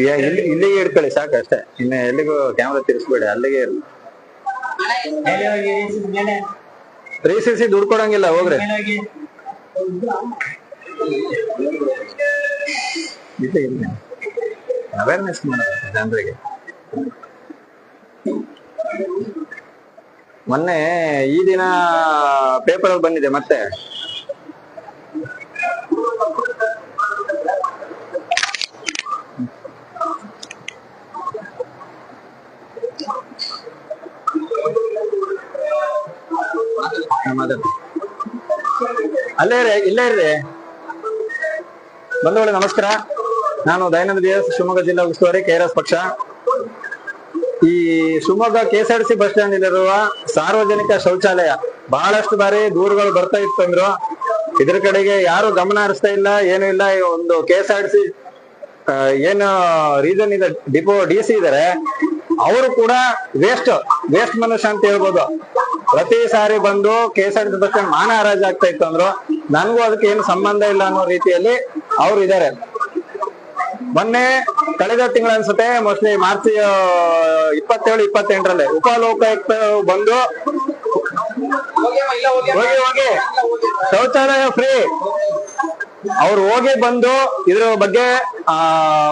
ಯಾ- ಇಲ್ಲಿ, ಇಲ್ಲಿಗೆ ಇಡ್ಕೊಳ್ಳಿ ಸಾಕು ಅಷ್ಟೇ. ಇನ್ನ ಎಲ್ಲಿಗೂ ಕ್ಯಾಮ್ರಾ ತಿರ್ಸ್ಬೇಡಿ, ಅಲ್ಲಿಗೆ ಇರ್ಲಿ. ರೀಸಿಸಿ ದುಡ್ಡು ಕೊಡಂಗಿಲ್ಲ, ಹೋಗ್ರಿ. ಇಲ್ಲ ಇಲ್ಲ ಅವೇರ್ನೆಸ್ ಮಾಡೋದು ಜನರಿಗೆ. ಮೊನ್ನೆ ಈ ದಿನ ಪೇಪರ್ ಅಲ್ಲಿ ಬಂದಿದೆ ಮತ್ತೆ. ಅಲ್ಲೇ ರೀ ಇಲ್ಲೇ ಇರ್ರಿ. ಬಂಧುಗಳೇ ನಮಸ್ಕಾರ. ನಾನು ದಯಾನಂದ ಬಿ ಎಸ್ ಶಿವಮೊಗ್ಗ ಜಿಲ್ಲಾ ಉಸ್ತುವಾರಿ ಕೆಆರ್ಎಸ್ ಪಕ್ಷ. ಈ ಶಿವಮೊಗ್ಗ ಕೆಎಸ್ಆರ್ಸಿ ಬಸ್ ಸ್ಟ್ಯಾಂಡ್ ಇಲ್ಲಿರುವ ಸಾರ್ವಜನಿಕ ಶೌಚಾಲಯ. ಬಹಳಷ್ಟು ಬಾರಿ ದೂರುಗಳು ಬರ್ತಾ ಇತ್ತು ಅಂದ್ರು. ಇದ್ರ ಕಡೆಗೆ ಯಾರು ಗಮನ ಹರಿಸ್ತಾ ಇಲ್ಲ, ಏನು ಇಲ್ಲ. ಒಂದು ಕೆಎಸ್ಆರ್ಸಿ ಏನು ರೀಸನ್ ಇದೆ ಡಿಪೋ ಡಿ ಸಿ ಇದಾರೆ. ಅವರು ಕೂಡ ವೇಸ್ಟ್ ವೇಸ್ಟ್ ಮನುಷ್ಯ ಅಂತ ಹೇಳ್ಬೋದು. ಪ್ರತಿ ಸಾರಿ ಬಂದು ಕೆಎಸ್ಆರ್ಟಿ ಬಸ್ ಮಾನ ಹರಾಜ್ ಆಗ್ತಾ ಇತ್ತು ಅಂದ್ರು, ನನಗೂ ಅದಕ್ಕೆ ಏನು ಸಂಬಂಧ ಇಲ್ಲ ಅನ್ನೋ ರೀತಿಯಲ್ಲಿ ಅವ್ರು ಇದಾರೆ. ಮೊನ್ನೆ ಕಳೆದ ತಿಂಗಳ ಅನ್ಸುತ್ತೆ ಮೋಸ್ಟ್ಲಿ ಮಾರ್ಚ್ ಇಪ್ಪತ್ತೇಳು, ಇಪ್ಪತ್ತೆಂಟರಲ್ಲಿ ಉಪಲೋಕಾಯುಕ್ತ ಬಂದು, ಹೋಗಿ ಹೋಗಿ, ಶೌಚಾಲಯ ಫ್ರೀ ಅವ್ರು ಹೋಗಿ ಬಂದು ಇದ್ರ ಬಗ್ಗೆ, ಆ,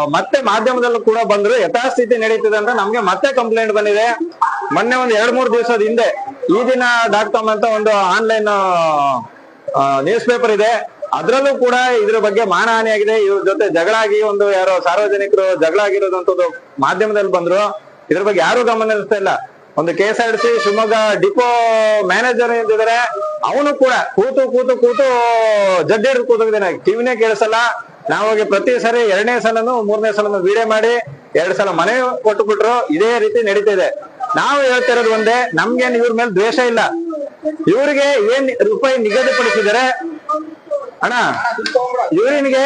ಮತ್ತೆ ಮಾಧ್ಯಮದಲ್ಲೂ ಕೂಡ ಬಂದ್ರು, ಯಥಾಸ್ಥಿತಿ ನಡೀತದೆ ಅಂತ ನಮ್ಗೆ ಮತ್ತೆ ಕಂಪ್ಲೇಂಟ್ ಬಂದಿದೆ. ಮೊನ್ನೆ ಒಂದ್ ಎರಡ್ ಮೂರ್ ದಿವಸದ ಹಿಂದೆ ಈ ದಿನ ಡಾಟ್ ಕಾಮ್ ಅಂತ ಒಂದು ಆನ್ಲೈನ್ ನ್ಯೂಸ್ ಪೇಪರ್ ಇದೆ. ಅದ್ರಲ್ಲೂ ಕೂಡ ಇದ್ರ ಬಗ್ಗೆ ಮಾನಹಾನಿ ಆಗಿದೆ ಇವ್ರ ಜೊತೆ ಜಗಳಾಗಿ ಒಂದು ಯಾರೋ ಸಾರ್ವಜನಿಕರು ಜಗಳ ಆಗಿರೋದಂತದ್ದು ಮಾಧ್ಯಮದಲ್ಲಿ ಬಂದ್ರು. ಇದ್ರ ಬಗ್ಗೆ ಯಾರು ಗಮನ ಹರಿಸ್ತಾ ಇಲ್ಲ. ಒಂದು K S R C Shivamogga depot manager ಇದ್ದಾರೆ. ಅವನು ಕೂಡ ಕೂತು ಕೂತು ಕೂತು ಜಡ್ಡಿ ಹಿಡಿದು ಕೂತಿದ್ದಾನೆ. ಟಿವಿನೇ ಕೇಳಿಸಲ್ಲ. ನಾವು ಹೋಗಿ ಪ್ರತಿ ಸರಿ ಎರಡನೇ ಸಲನು ಮೂರನೇ ಸಲನು ವಿಡಿಯೋ ಮಾಡಿ, ಎರಡು ಸಲ ಮನೆ ಕೊಟ್ಟು ಬಿಟ್ರು ಇದೇ ರೀತಿ ನಡೀತಿದೆ ನಾವು ಹೇಳ್ತಿರೋದು ಒಂದೇ, ನಮ್ಗೇನು ಇವ್ರ ಮೇಲೆ ದ್ವೇಷ ಇಲ್ಲ. ಇವ್ರಿಗೆ ಏನ್ ರೂಪಾಯಿ ನಿಗದಿಪಡಿಸಿದರೆ ಅಣ್ಣ ಇವ್ರಿನ್ಗೆ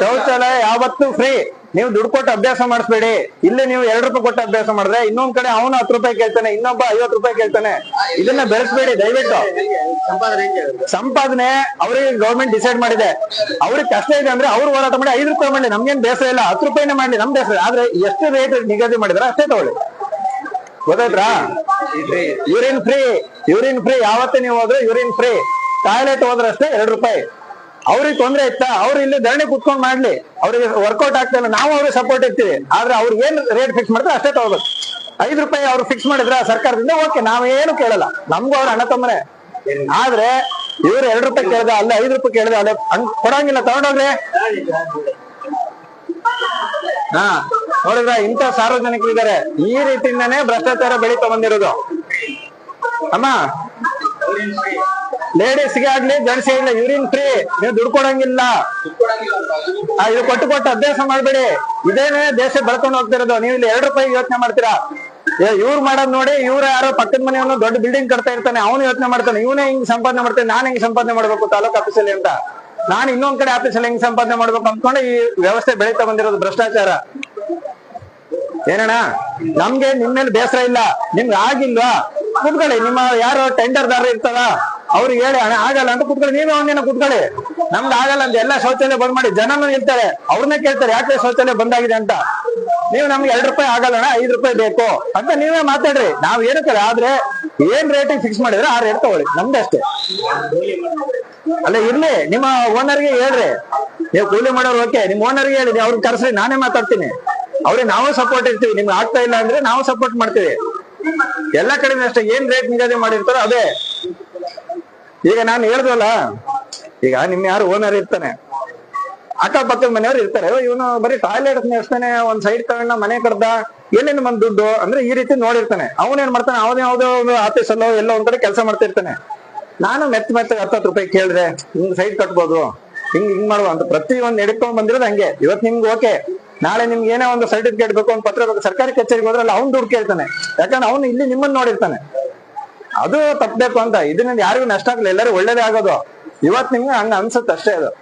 ಶೌಚಾಲಯ ಯಾವತ್ತು ಫ್ರೀ ನೀವು ದುಡ್ಡು ಕೊಟ್ಟು ಅಭ್ಯಾಸ ಮಾಡಿಸ್ಬೇಡಿ. ಇಲ್ಲಿ ನೀವು ಎರಡು ರೂಪಾಯಿ ಕೊಟ್ಟು ಅಭ್ಯಾಸ ಮಾಡಿದ್ರೆ ಇನ್ನೊಂದ್ ಕಡೆ ಅವನು ಹತ್ತು ರೂಪಾಯಿ ಕೇಳ್ತಾನೆ, ಇನ್ನೊಬ್ಬ ಐವತ್ತು ರೂಪಾಯಿ ಕೇಳ್ತಾನೆ. ಇದನ್ನ ಬೆಳೆಸ್ಬೇಡಿ, ದಯವಿಟ್ಟು. ಸಂಪಾದನೆ ಅವ್ರಿಗೆ ಗೌರ್ಮೆಂಟ್ ಡಿಸೈಡ್ ಮಾಡಿದೆ. ಅವ್ರಿಗೆ ಕಷ್ಟ ಇದೆ ಅಂದ್ರೆ ಅವ್ರು ಹೋರಾಟ ಮಾಡಿ ಐದು ರೂಪಾಯಿ ಮಾಡಿ ನಮ್ಗೇನ್ ಬೇಸರ ಇಲ್ಲ. ಹತ್ತು ರೂಪಾಯಿನೇ ಮಾಡಿ ನಮ್ ಬೇಸರ ಆದ್ರೆ ಎಷ್ಟು ರೇಟ್ ನಿಗದಿ ಮಾಡಿದ್ರೆ ಅಷ್ಟೇ ತಗೊಳ್ಳಿ. ಗೊತ್ತಾಯ್ತಾ? ಯೂರಿನ್ ಫ್ರೀ ಯೂರಿನ್ ಫ್ರೀ ಯಾವತ್ತೇ ನೀವು ಹೋದ್ರೆ ಯೂರಿನ್ ಫ್ರೀ ಟಾಯ್ಲೆಟ್ ಹೋದ್ರೆ ಅಷ್ಟೇ ಎರಡು ರೂಪಾಯಿ. ಅವ್ರಿಗೆ ತೊಂದ್ರೆ ಇತ್ತಾ? ಅವ್ರು ಇಲ್ಲಿ ಧರಣಿ ಕುತ್ಕೊಂಡ್ ಮಾಡ್ಲಿ. ಅವ್ರಿಗೆ ವರ್ಕೌಟ್ ಆಗ್ತಾ ನಾವು ಅವ್ರಿಗೆ ಸಪೋರ್ಟ್ ಇರ್ತೀವಿ. ಆದ್ರೆ ಅವ್ರಿಗೆ ಏನ್ ರೇಟ್ ಫಿಕ್ಸ್ ಮಾಡಿದ್ರೆ ಅಷ್ಟೇ ತಗೋಬೇಕು. ಐದು ರೂಪಾಯಿ ಅವ್ರು ಫಿಕ್ಸ್ ಮಾಡಿದ್ರ ಸರ್ಕಾರದಿಂದ ಓಕೆ ನಾವೇನು ಕೇಳಲ್ಲ. ನಮ್ಗೂ ಅವ್ರ ಅಣ್ಣ ತಮ್ಮನೆ ಆದ್ರೆ ಇವ್ರು ಎರಡು ರೂಪಾಯಿ ಕೇಳ್ದ, ಅಲ್ಲ ಐದು ರೂಪಾಯಿ ಕೇಳ್ದ, ಅಲ್ಲೇ ಕೊಡಂಗಿಲ್ಲ. ತಗೊಂಡೋಗ್ರಿ ಹಾ. ನೋಡಿದ್ರ ಇಂತ ಸಾರ್ವಜನಿಕರು ಇದಾರೆ ಈ ರೀತಿಯಿಂದಾನೇ ಭ್ರಷ್ಟಾಚಾರ ಬೆಳೀತಾ ಬಂದಿರೋದು. ಅಮ್ಮ ಲೇಡೀಸ್ಗೆ ಆಗ್ಲಿ ಜೆಂಟ್ಸ್ ಆಗ್ಲಿ ಯೂರಿನ್ ಫ್ರೀ ನೀವು ದುಡ್ಡು ಕೊಡಂಗಿಲ್ಲ. ಇದು ಕೊಟ್ಟು ಕೊಟ್ಟು ಅಭ್ಯಾಸ ಮಾಡ್ಬೇಡಿ. ಇದೇನೇ ದೇಶ ಬೆಳ್ಕೊಂಡು ಹೋಗ್ತಿರೋದು. ನೀವು ಇಲ್ಲಿ ಎರಡು ರೂಪಾಯಿ ಯೋಚನೆ ಮಾಡ್ತೀರಾ? ಇವ್ರು ಮಾಡೋದ್ ನೋಡಿ, ಇವ್ರ ಯಾರೋ ಪಕ್ಕದ ಮನೆಯವನು ದೊಡ್ಡ ಬಿಲ್ಡಿಂಗ್ ಕಟ್ತಾ ಇರ್ತಾನೆ, ಅವನು ಯೋಚನೆ ಮಾಡ್ತಾನೆ, ಇವನೇ ಹಿಂಗ್ ಸಂಪಾದನೆ ಮಾಡ್ತಾನೆ, ನಾನು ಹಿಂಗ್ ಸಂಪಾದನೆ ಮಾಡ್ಬೇಕು ತಾಲೂಕ್ ಆಫೀಸಲ್ಲಿ ಅಂತ. ನಾನು ಇನ್ನೊಂದ್ ಕಡೆ ಆಫೀಸಲ್ಲಿ ಹೆಂಗ್ ಸಂಪಾದನೆ ಮಾಡ್ಬೇಕು ಅಂದ್ಕೊಂಡು ಈ ವ್ಯವಸ್ಥೆ ಬೆಳೀತಾ ಬಂದಿರೋದು ಭ್ರಷ್ಟಾಚಾರ. ಏನಣ್ಣ? ನಮ್ಗೆ ನಿಮ್ ಮೇಲೆ ಬೇಸರ ಇಲ್ಲ. ನಿಮ್ಗೆ ಆಗಿಲ್ವಾ? ಕುತ್ಕೊಳ್ಳಿ. ನಿಮ್ಮ ಯಾರು ಟೆಂಡರ್ದಾರ ಇರ್ತಾರ. ಅವ್ರಿಗೆ ಹೇಳಿ ಹಣ ಆಗಲ್ಲ ಅಂತ ಕುತ್ಕೊಳ್ಳಿ. ನೀವೇ ಒಂದಿನ ಕುತ್ಕೊಳ್ಳಿ. ನಮ್ದು ಆಗಲ್ಲ ಅಂತ ಎಲ್ಲ ಶೌಚಾಲಯ ಬಂದ್ ಮಾಡಿ ಜನನು ಇರ್ತಾರೆ ಅವ್ರನ್ನ ಕೇಳ್ತಾರೆ, ಯಾಕೆ ಶೌಚಾಲಯ ಬಂದಾಗಿದೆ ಅಂತ? ನೀವು ನಮ್ಗೆ ಎರಡು ರೂಪಾಯಿ ಆಗಲ್ಲ, ಅಣ್ಣ, ಐದ್ ರೂಪಾಯಿ ಬೇಕು. ಅಂತ ನೀವೇ ಮಾತಾಡ್ರಿ. ನಾವ್ ಏನಕ್ಕೆ, ಆದ್ರೆ ಏನ್ ರೇಟಿಂಗ್ ಫಿಕ್ಸ್ ಮಾಡಿದ್ರೆ ಆ ರೇಟ್ ತಗೊಳ್ಳಿ, ನಮ್ದು ಅಷ್ಟೇ. ಅಲ್ಲ, ಇರ್ಲಿ, ನಿಮ್ಮ ಓನರ್ಗೆ ಹೇಳ್ರಿ. ನೀವು ಕೂಲಿ ಮಾಡೋರು ಓಕೆ ನಿಮ್ ಓನರ್ಗೆ ಹೇಳಿ ಅವ್ರಿಗೆ ಕರ್ಸ್ರಿ, ನಾನೇ ಮಾತಾಡ್ತೀನಿ. ಅವ್ರಿಗೆ ನಾವು ಸಪೋರ್ಟ್ ಇರ್ತೀವಿ, ನಿಮ್ಗೆ ಆಗ್ತಾ ಇಲ್ಲ ಅಂದ್ರೆ ನಾವು ಸಪೋರ್ಟ್ ಮಾಡ್ತೀವಿ. ಎಲ್ಲಾ ಕಡೆ ಅಷ್ಟೇ, ಏನ್ ರೇಟ್ ನಿಗದಿ ಮಾಡಿರ್ತಾರೋ ಅದೇ. ಈಗ ನಾನು ಹೇಳ್ದಲ್ಲ, ಈಗ ನಿಮ್ ಯಾರು ಓನರ್ ಇರ್ತಾನೆ. ಅಕ್ಕಪಕ್ಕದ ಮನೆಯವ್ರು ಇರ್ತಾರೆ. ಇವನು ಬರೀ ಟಾಯ್ಲೆಟ್ ನಡೆಸ್ತಾನೆ ಒಂದ್ ಸೈಡ್ ತಗೊಂಡ ಮನೆ ಕಡ್ದ ಎಲ್ಲಿಂದ ಬಂದ್ ದುಡ್ಡು ಅಂದ್ರೆ ಈ ರೀತಿ ನೋಡಿರ್ತಾನೆ. ಅವನೇನ್ ಮಾಡ್ತಾನೆ? ಅವನ ಯಾವ್ದೋ ಒಂದು ಆಫೀಸಲ್ಲೋ ಎಲ್ಲೋ ಒಂದ್ ಕಡೆ ಕೆಲಸ ಮಾಡ್ತಿರ್ತಾನೆ. ನಾನು ಮೆತ್ತ ಮೆತ್ತ ಹತ್ತತ್ತು ರೂಪಾಯಿ ಕೇಳಿದ್ರೆ, ಹಿಂಗ್ ಸೈಡ್ ಕಟ್ಬೋದು, ಹಿಂಗ್ ಹಿಂಗ್ ಮಾಡುವ ಅಂತ ಪ್ರತಿ ಒಂದ್ ನಡ್ಕೊಂಡ್ ಬಂದಿರೋದು ಹಂಗೆ. ಇವತ್ ನಿಮ್ಗೆ ಓಕೆ ನಾಳೆ ನಿಮ್ಗೆ ಏನೋ ಒಂದು ಸರ್ಟಿಫಿಕೇಟ್ ಬೇಕು, ಒಂದು ಪತ್ರ ಬೇಕು, ಸರ್ಕಾರಿ ಕಚೇರಿಗೆ ಹೋದ್ರೆ ಅಲ್ಲಿ ಅವ್ನು ದುಡ್ಡು ಕೇಳ್ತಾನೆ. ಯಾಕಂದ್ರೆ ಅವ್ನು ಇಲ್ಲಿ ನಿಮ್ಮನ್ನ ನೋಡಿರ್ತಾನೆ. ಅದು ತಪ್ಪಬೇಕು ಅಂತ. ಇದರಿಂದ ಯಾರಿಗೂ ನಷ್ಟ ಆಗಲ್ಲ ಎಲ್ಲರೂ ಒಳ್ಳೇದೇ ಆಗೋದು. ಇವತ್ ನಿಮ್ಗೆ ಹಂಗ ಅನ್ಸುತ್ತೆ ಅಷ್ಟೇ ಅದು?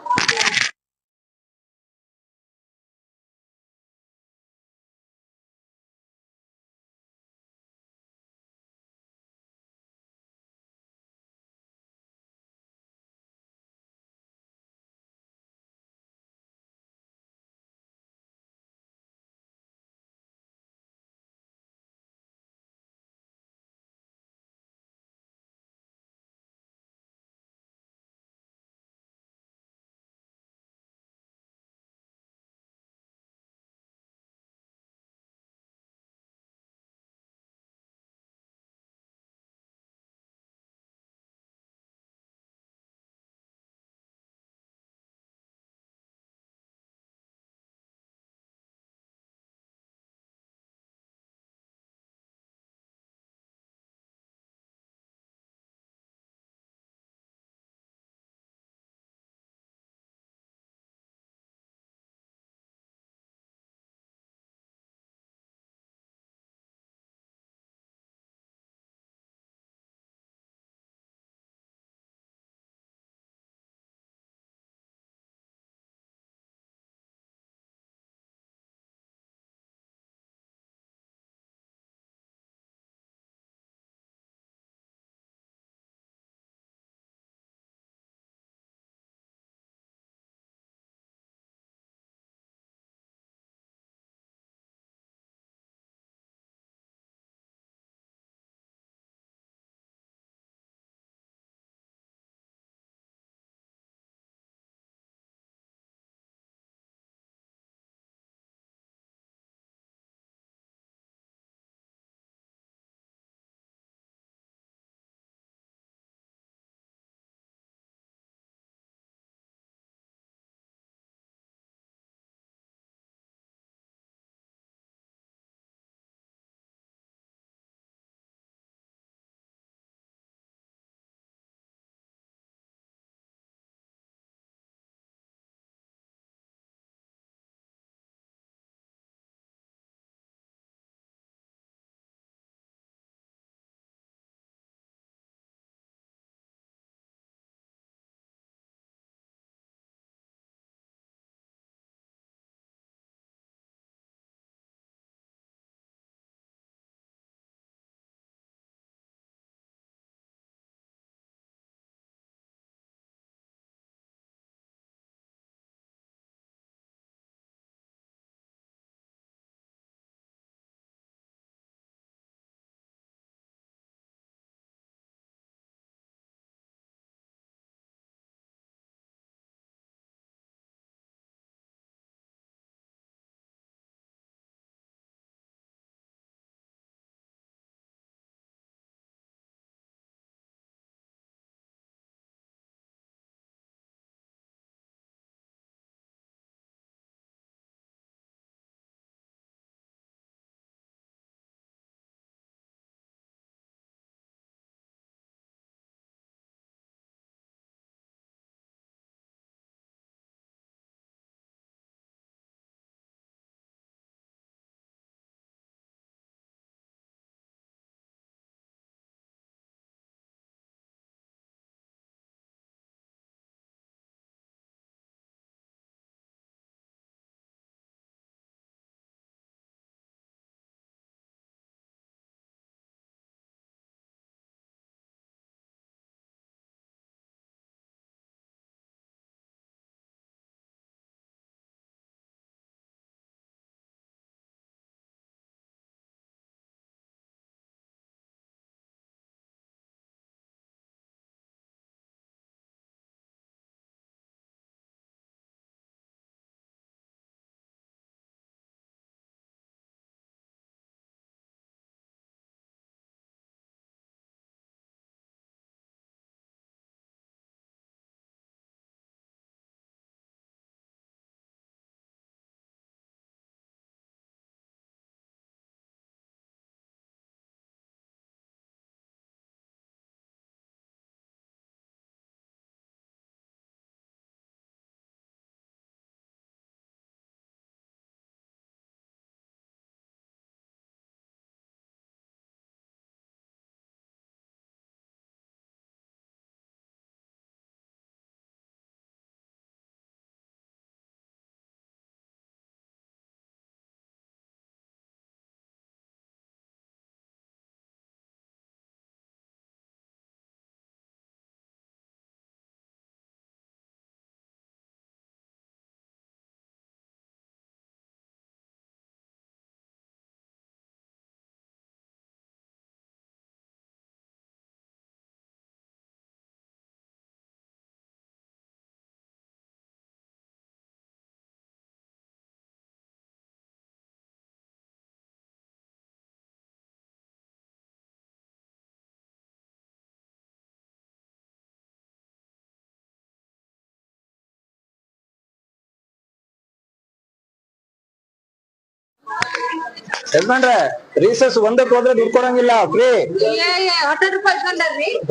ಯಜಮಾನ್ರೆ ರೀಸಸ್ ಒಂದಕ್ಕೆ ಹೋದ್ರೆ ದುಡ್ಡು ಕೊಡಂಗಿಲ್ಲ ಫ್ರೀ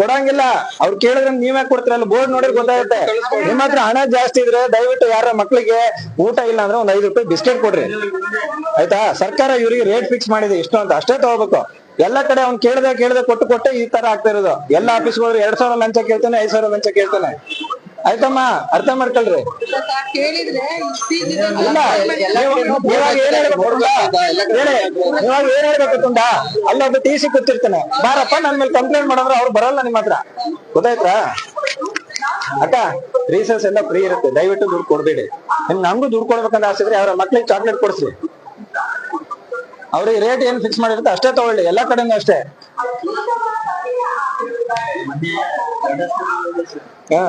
ಕೊಡಂಗಿಲ್ಲ. ಅವ್ರು ಕೇಳಿದ್ರೆ ನೀವೇ ಕೊಡ್ತೀರಲ್ಲ ಬೋರ್ಡ್ ನೋಡಿದ್ರೆ ಗೊತ್ತಾಗುತ್ತೆ. ನಿಮ್ಮ ಹತ್ರ ಹಣ ಜಾಸ್ತಿ ಇದ್ರೆ ದಯವಿಟ್ಟು ಯಾರ ಮಕ್ಳಿಗೆ ಊಟ ಇಲ್ಲ ಅಂದ್ರೆ ಒಂದ್ ಐದು ರೂಪಾಯಿ ಬಿಸ್ಕೆಟ್ ಕೊಡ್ರಿ. ಆಯ್ತಾ? ಸರ್ಕಾರ ಇವರಿಗೆ ರೇಟ್ ಫಿಕ್ಸ್ ಮಾಡಿದೆ ಇಷ್ಟು ಅಂತ. ಅಷ್ಟೇ ತಗೋಬೇಕು. ಎಲ್ಲ ಕಡೆ ಅವ್ನ್ ಕೇಳ್ದೆ ಕೇಳ್ದೆ ಕೊಟ್ಟು ಕೊಟ್ಟೆ ಈ ತರ ಆಗ್ತಾ ಇರೋದು. ಎಲ್ಲ ಆಫೀಸ್ ಹೋದ್ರೆ ಎರಡ್ ಸಾವಿರ ಲಂಚ ಕೇಳ್ತಾನೆ ಐದ್ ಸಾವಿರ ಲಂಚ ಕೇಳ್ತಾನೆ. ಆಯ್ತಮ್ಮ, ಅರ್ಥ ಮಾಡ್ಕೊಳ್ರಿ. ಏನ್ ಹೇಳ್ಬೇಕು ಗೊತ್ತಾ? ಹೇಳಿ ಇವಾಗ ಏನ್ ಹೇಳ್ಬೇಕು ತುಂಡ ಅಲ್ಲೊಬ್ಬ ಟಿ ಸಿ ಕೂತಿರ್ತಾನೆ. ಬಾರಪ್ಪ, ನನ್ ಮೇಲೆ ಕಂಪ್ಲೇಂಟ್ ಮಾಡಿದ್ರೆ ಅವ್ರು ಬರಲ್ಲ ನಿಮ್ ಹತ್ರ. ಗೊತ್ತಾಯ್ತಾ? ಅಕ್ಕ ರೀಸರ್ಸ್ ಎಲ್ಲ ಫ್ರೀ ಇರುತ್ತೆ. ದಯವಿಟ್ಟು ದುಡ್ಡು ಕೊಡ್ಬೇಡಿ. ನಿಮ್ ನಮ್ಗೂ ದುಡ್ಡು ಕೊಡ್ಬೇಕಂತ ಆಸೆ ಇದ್ರೆ ಅವ್ರ ಮಕ್ಳಿಗೆ ಚಾಕ್ಲೇಟ್ ಕೊಡ್ಸಿ ಅವ್ರಿಗೆ ರೇಟ್ ಏನ್ ಫಿಕ್ಸ್ ಮಾಡಿರುತ್ತೆ ಅಷ್ಟೇ ತಗೊಳ್ಳಿ. ಎಲ್ಲಾ ಕಡೆನೂ ಅಷ್ಟೇ. ಹಾ.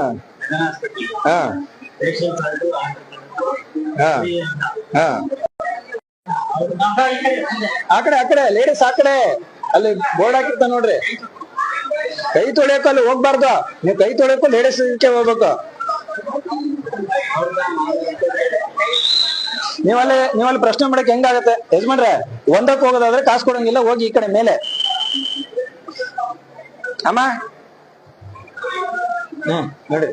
ಆ ಕಡೆ ಆ ಕಡೆ ಲೇಡೀಸ್ ಆ ಕಡೆ. ಅಲ್ಲಿ ಬೋರ್ಡ್ ಹಾಕಿರ್ತ ನೋಡ್ರಿ. ಕೈ ತೊಳೆಯಕ್ಕ ಅಲ್ಲಿ ಹೋಗ್ಬಾರ್ದು. ನೀವು ಕೈ ತೊಳೆಯಕ್ಕ ಲೇಡೀಸ್ ಹೋಗ್ಬೇಕು. ನೀವಲ್ಲಿ ನೀವಲ್ಲಿ ಪ್ರಶ್ನೆ ಮಾಡಕ್ ಹೆಂಗಾಗತ್ತೆ ಯಜಮಾನ್ರೆ, ಒಂದಕ್ಕೆ ಹೋಗೋದಾದ್ರೆ ಕಾಸು ಕೊಡಂಗಿಲ್ಲ, ಹೋಗಿ ಈ ಕಡೆ ಮೇಲೆ. ಅಮ್ಮ? ನೋಡಿ.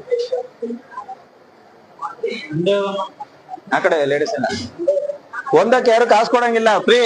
ಆ ಕಡೆ ಲೇಡೀಸ್ ಎಲ್ಲ. ಒಂದಕ್ಕೆ ಯಾರು ಕಾಸು ಕೊಡಂಗಿಲ್ಲ ಫ್ರೀ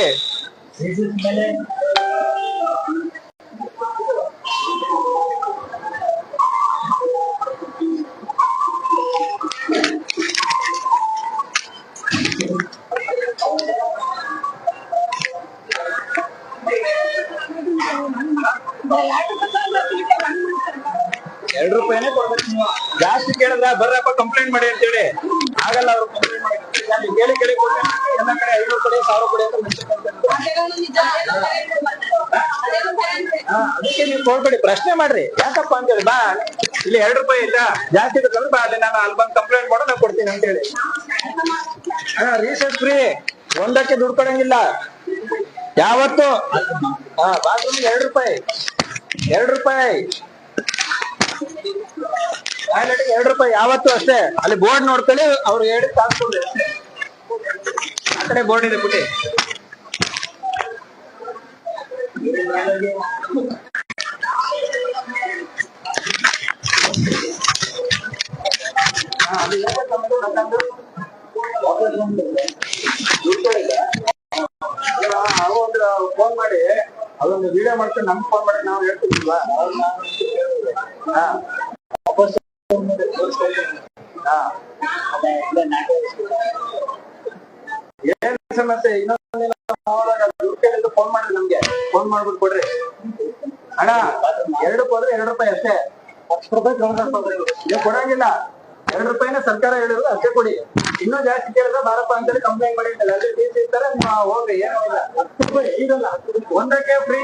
ಅದಕ್ಕೆ ನೀವು ಕೊಡ್ಬೇಡಿ ಪ್ರಶ್ನೆ ಮಾಡ್ರಿ. ಯಾಕಪ್ಪ ಅಂತೇಳಿ, ಬಾ. ಇಲ್ಲಿ ಎರಡು ರೂಪಾಯಿ ಇಲ್ಲ ಜಾಸ್ತಿ ಇರ್ತದೆ ಬಾ. ಅಲ್ಲಿ ನಾನು ಅಲ್ಲಿ ಬಂದು ಕಂಪ್ಲೇಂಟ್ ಮಾಡೋ ನಾ ಕೊಡ್ತೀನಿ ಅಂತೇಳಿ. ಹಾ ರೀಸೆಸ್ ಫ್ರೀ ಒಂದಕ್ಕೆ ದುಡ್ಡು ಕೊಡಂಗಿಲ್ಲ. ಯಾವತ್ತು? ಹಾ ಬಾತ್ರೂಮ್ ಎರಡು ರೂಪಾಯಿ. ಎರಡು ರೂಪಾಯಿ. ಟಾಯ್ಲೆಟ್ ಎರಡು ರೂಪಾಯಿ. ಯಾವತ್ತು ಅಷ್ಟೇ. ಅಲ್ಲಿ ಬೋರ್ಡ್ ನೋಡ್ಕೊಳ್ಳಿ. ಅವ್ರು ಹೇಳಿ ಕಾಸ್ಕೊಳ್ಳಿ ಆ ಕಡೆ ಬೋರ್ಡ್ ಇದೆ, ಬಿಡಿ ಹಾ, ಅದು ಯಾಕೆ ತಮ್ಮದು ನನ್ನದು? ವಾಪಸ್ ಬಂದು. ದುಡ್ಡು ಕೊಡಿಲ್ಲ? ಅಲ್ಲ, ಅವು ಒಂದು ಫೋನ್ ಮಾಡಿ ಅದೊಂದು ವಿಡಿಯೋ ಮಾಡ್ಕೊಂಡು ನಮ್ಗೆ ಫೋನ್ ಮಾಡಿ ನಾವು ಹೇಳ್ತೀವಿಲ್ವಾ ಹಾ ವಾಪಸ್ ಹಾ ಏನ್ ಸಮಸ್ಯೆ ಇನ್ನೊಂದಿನ ಫೋನ್ ಮಾಡ್ಬಿಟ್ಟು ಕೊಡ್ರಿ. ಅಣ್ಣ ಎರಡು ಕೊಡ್ರಿ ಎರಡು ರೂಪಾಯಿ ಅಷ್ಟೇ. ಹತ್ತು ರೂಪಾಯಿ ಕೊಡಂಗಿಲ್ಲ. ಎರಡು ರೂಪಾಯಿನ ಸರ್ಕಾರ ಹೇಳಿರೋದು ಅಷ್ಟೇ ಕೊಡಿ. ಇನ್ನೂ ಜಾಸ್ತಿ ಕೇಳಿದ್ರೆ ಬಾರಪ್ಪ ಅಂತೇಳಿ ಕಂಪ್ಲೇಂಟ್ ಮಾಡಿ ಅಂತಲ್ಲ ಅಲ್ಲಿ ಫೀಸ್ ಇರ್ತಾರೆ ನೀವು ಹೋಗ್ರಿ ಏನೂ ಇಲ್ಲ. ಹತ್ತು ರೂಪಾಯಿ ಈಗಲ್ಲ. ಒಂದಕ್ಕೆ ಫ್ರೀ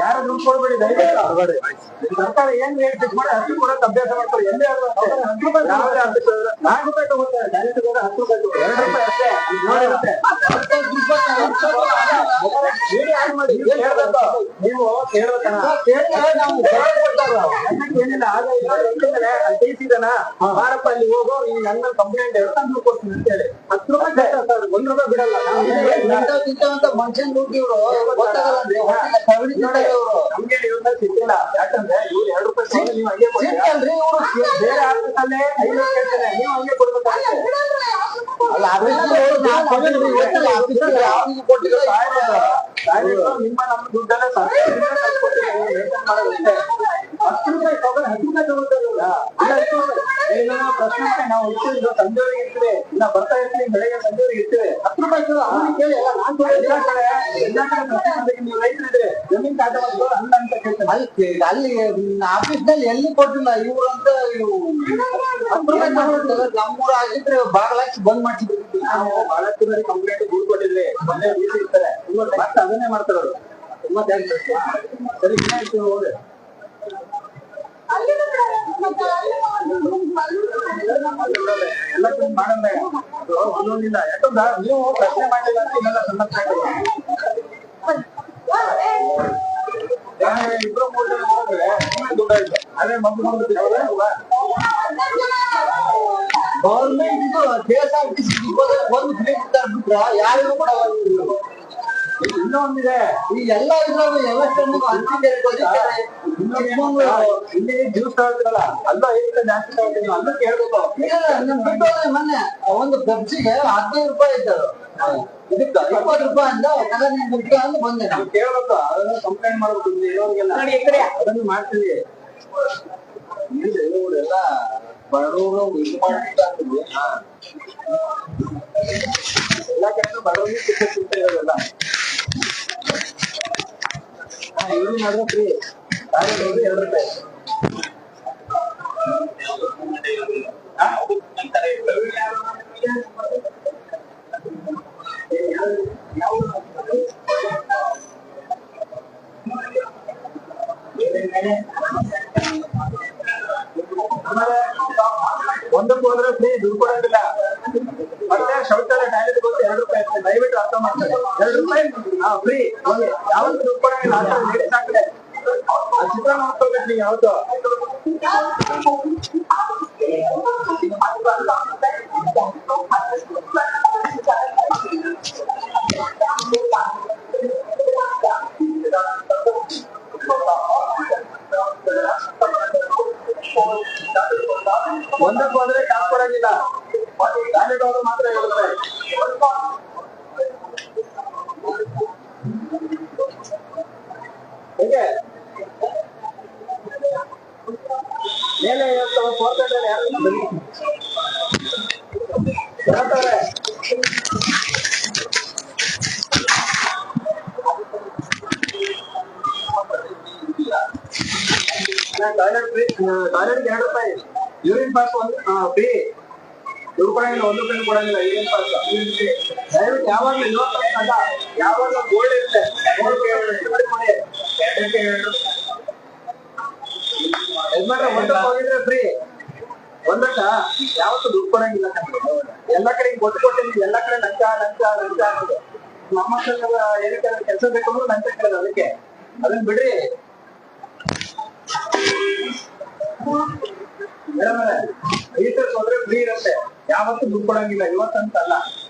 ಯಾರು ದುಡ್ಡು ಕೊಡ್ಬೇಡಿ ದಯವಿಟ್ಟು. ಸರ್ಕಾರ ಏನ್ ರೇಟ್ ಫಿಕ್ಸ್ ಮಾಡಿ ಹತ್ತು ಕೂಡ ಅಭ್ಯಾಸ ಮಾಡ್ಕೊಳ್ಳಿ ಎಲ್ಲೇ. ಯಾವುದೇ ಹೋದ್ರೆ ನಾಲ್ಕು ರೂಪಾಯಿ ತಗೋತಾರೆ ಡೈರೆಕ್ಟ್ ಕೂಡ ಹತ್ತು ರೂಪಾಯಿ. ಎರಡು ರೂಪಾಯಿ ಅಷ್ಟೇ. ನೋಡಿರುತ್ತೆ. ಮಾಡಿ ಹೇಳ್ಬೇಕು? ನೀವು. ಅದಕ್ಕೆ ಏನಿಲ್ಲ ಆಗ ಇಲ್ಲ ಇದನ್ನ ಅಲ್ಲಿ ಬಾರಪ್ಪ ಅಲ್ಲಿ ಹೋಗೋ ಈ ನನ್ನ ಕಂಪ್ಲೇಂಟ್ ಕೊಡ್ತೀನಿ ಅಂತ ಹೇಳಿ. ಹತ್ತು ರೂಪಾಯಿ ಸರ್? ಒಂದ್ ರೂಪಾಯಿ ಬಿಡಲ್ಲ. ನಾವು ಮನುಷ್ಯನ್ ದುಡ್ಡು ಇವ್ರು ಗೊತ್ತಾಗಲ್ಲ ಅಂದ್ರೆ ಕವಡಿ ಇವ್ರು ನಮ್ಗೆ ಇವ್ರನ್ನ ಸಿಕ್ಕಿಲ್ಲ ಯಾಕಂದ್ರೆ ಇವ್ರು ಎರಡು ರೂಪಾಯಿ ನೀವು ಹಂಗೆ ಇವ್ರು. ಬೇರೆ ಆಫೀಸ್ ಅಲ್ಲೇ ಐನೂರು ಕೇಳ್ತಾರೆ. ನೀವು ಹಂಗೆ ಕೊಡ್ಬೇಕಾಗುತ್ತೆ ಅಲ್ಲ ಆಫೀಸಲ್ಲಿ ನಿಮ್ಮ ನಮ್ಮ ದುಡ್ಡನ್ನ ಇದು ಸಂಜೆವರೆಗೆ ಇನ್ನ ಬರ್ತಾ ಇರ್ತೀವಿ ಬೆಳಗ್ಗೆ ಸಂಜೆವರೆಗೆ ಇರ್ತೀವಿ. ಹತ್ತು ರೂಪಾಯಿ ಕೊಡು, ಅವ್ನಿಗೆ ಕೇಳಿ ಎಲ್ಲ ನಾನ್ ಕೊಡಿ. ಎಲ್ಲ ಕಡೆ. ಎಲ್ಲ ಕಡೆ ಪ್ರಶ್ನೆ ನೀವು ರೈತರಿದ್ರೆ ಜಮೀನ್ ಕಾಟ ಅಂತ ಕೇಳ್ತಾರೆ. ಅಲ್ಲಿ ಅಲ್ಲಿ ಆಫೀಸ್ನಲ್ಲಿ ಎಲ್ಲಿ ಕೊಟ್ಟಿಲ್ಲ ಇವ್ರು ಅಂತ ಇವು ಹತ್ತು ರೂಪಾಯಿ ನಮ್ಮೂರ ಆಗಿದ್ರೆ ಬಾಗ್ಲಾಕ್ಸಿ ಬಂದ್ ಮಾಡ್ತಿದ್ರು ನಾವು ಬಹಳಷ್ಟು ಬಾರಿ ಕಂಪ್ಲೇಂಟ್ ದೂರ್ ಕೊಟ್ಟಿದ್ವಿ. ಮೊನ್ನೆ ಇರ್ತಾರೆ. ಮತ್ತೆ ಅದನ್ನೇ ಮಾಡ್ತಾರೆ ಅವರು. ತುಂಬಾ ಥ್ಯಾಂಕ್ಸ್ ಸರಿ ಹೋದ್ರೆ ಎಲ್ಲ ಕ್ಲೀನ್ ಮಾಡೋಣ ಅದು ಒಂದೊಂದಿಲ್ಲ ಯಾಕಂದ್ರೆ ನೀವು ಪ್ರಶ್ನೆ ಮಾಡಿಲ್ಲ ಅಂತ ಇನ್ನೆಲ್ಲ ಸಮಸ್ಯೆ ಆಗಲ್ಲ ಇಬ್ರು ಅದೇ ಮದ್ದು ಅಲ್ವಾ? Government K S R T C ಒಂದು ಫ್ರೀ ಬಿಟ್ಟಾರ ಯಾರಿಗೂ ಕೂಡ ಇನ್ನೊಂದಿದೆ. ಈ ಎಲ್ಲ ಎಲೆಕ್ಷನ್? ಇನ್ನೊಂದು ಇಲ್ಲಿ ಜ್ಯೂಸ್ ಅಲ್ಲೂ ಜಾಸ್ತಿ ತಗೊಳ್ತೀನಿ ಅಲ್ಲೂ ಕೇಳ್ಬೇಕು. ಇಲ್ಲ, ನಿಮ್ ದುಡ್ಡು ಹೋದ್ರೆ ಮೊನ್ನೆ ಒಂದು ಪಬ್ಜಿಗೆ ಹದಿನೈದು ರೂಪಾಯಿ ಇದ್ದರು ಇದಕ್ಕ ಇಪ್ಪತ್ತು ರೂಪಾಯಿ ಅಂತ ತಗೊಂಡ್ ನಿಮ್ ದುಡ್ಡು ಅಂತ ಬಂದೆ ನಾನು. ನಾವು ಕೇಳ್ಬೇಕು ಅದನ್ನ ಕಂಪ್ಲೇಂಟ್ ಮಾಡ್ಬೇಕು ಇಲ್ಲಿ ಇರೋರಿಗೆಲ್ಲ ಅದನ್ನು ಮಾಡ್ತೀವಿ. ಇಲ್ಲಿ ಇವ್ರೆಲ್ಲ ಬಡವರು ಇದು ಮಾಡ್ತಿದ್ದಾರೆ. ಎಲ್ಲ ಕಡೆ ಬಡವರಿಗೆ ಸಿಕ್ಕ ಸಿಗ್ತಾ ಆ ಇವ್ರು ಮಾತ್ರ ಫ್ರೀ ಎರಡು ರೂಪಾಯಿ? ಒಂದಕ್ಕೆ ಹೋದ್ರೆ ಕಾಸು ಕೊಡಂಗಿಲ್ಲ ಟಾಯ್ಲೆಟ್ ಹೋದ್ರೆ ಮಾತ್ರ ಎರಡು ರೂಪಾಯಿ ಹೇಗೆ ಮೇಲೆ ಇರ್ತವೆ ಫೋರ್ಕಟ್ಟಲ್ಲಿ ಯಾರು ಬನ್ನಿ ಹೇಳ್ತಾರೆ ಟಾಯ್ಲೆಟ್ ಫ್ರೀ ಟಾಯ್ಲೆಟ್ಗೆ ಎರಡು ರೂಪಾಯಿ ಯೂರಿನ್ ಪಾಸ್ ಒಂದು ಫ್ರೀ ದುಡ್ಡು ಕೊಡಂಗಿಲ್ಲ ಒಂದು ರೂಪಾಯಿ ಕೊಡಂಗಿಲ್ಲ ಯೂರಿನ್ ಪಾಸ್ ದಯವಿಟ್ಟು ಯಾವಾಗಲೂ ಇವತ್ತು ಅಲ್ಲ ಯಾವಾಗಲೂ ಗೋಲ್ಡ್ ಇರುತ್ತೆ ಗೋಲ್ಡ್ ಎಷ್ಟು ಮಾಡಿ ಕೊಡಿ ಎರಡಕ್ಕೆ ಎರಡು ಯಜಮಾನ್ರೆ ಒಂದಕ್ಕೆ ಹೋಗಿದ್ರೆ ಫ್ರೀ ಒಂದಕ್ಕ ಯಾವತ್ತು ದುಡ್ಕೊಳಂಗಿಲ್ಲ ಎಲ್ಲ ಕಡೆ ಗೊತ್ತು ಕೊಟ್ಟಿದ್ದೀವಿ ಎಲ್ಲ ಕಡೆ ಲಂಚ ಲಂಚ ಲಂಚ ಅನ್ನೋದು. ನಮ್ಮ ಏನಕ್ಕೆ ಕೆಲಸ ಬೇಕು ಅಂದ್ರೆ ಲಂಚ ಕೇಳೋದು ಅದಕ್ಕೆ. ಅದನ್ನ ಬಿಡ್ರಿ. ಮೇಡಮ್ ಟೀಚರ್ಸ್ ಹೋದ್ರೆ ಫ್ರೀ ಇರುತ್ತೆ. ಯಾವತ್ತು ದುಡ್ಕೊಳಂಗಿಲ್ಲ ಇವತ್ತಂತಲ್ಲ. ಇವತ್ತಂತ